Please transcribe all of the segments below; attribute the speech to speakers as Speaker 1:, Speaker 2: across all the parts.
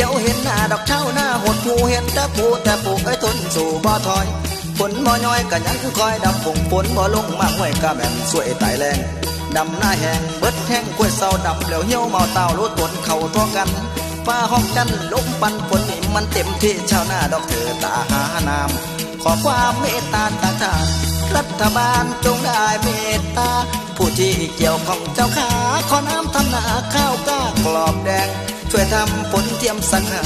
Speaker 1: ียวเห็น้าดอกเช้าหน้าหดหูเห็นแต่ปูแต่ปูเอ้ทนสู่บ่ถอยฝนบ่ย้อยก็ยังคอยดับผงฝนบ่ลงมาห้วยกะแม่นสวยตายแรงดำหน้าแห้งเบิดแห้งกล้วยเศร้าดำแล้วเหี่ยวเมาเต่ารู้ตนเข้าทั่วกันฟ้าห้องกันลมปันฝนนี่มันเต็มที่ชาวนาดอกเถือตาหานามขอความเมตตาตางทารัฐบาลจงได้เมตตาผู้ที่เกี่ยวของเจ้าขาขอน้ำทำนาข้าวกล้ากรอบแดง ช่วยทำฝนเทียมสังหา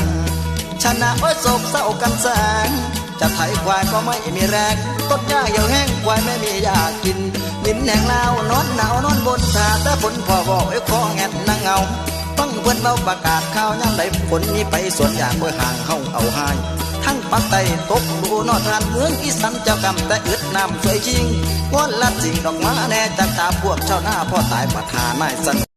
Speaker 1: ชนะโอ้ยโศกเศร้ากันแสงจะไถควายก็ไม่มีแรงต้นหญ้าเหี่ยวแห้งควายไม่มีหญ้ากินดินแหงลาวนอนหนาวนอนบนทาแต่ฝนพอบอกไอ้คอแงดนางเงาฟังเพื่อนเบาประกาศข่าวย่ำใดฝนนี้ไปสวนอย่างเมื่อห่างเฮาเอาหายทั้งปักไตตกดูนอทานเมืองอีสันเจ้ากรรมแต่อึดน้ำสวยจริงวอนละสิ่งดอกไม้แน่จากตาพวกชาวนาพ่อตายประทานายสัน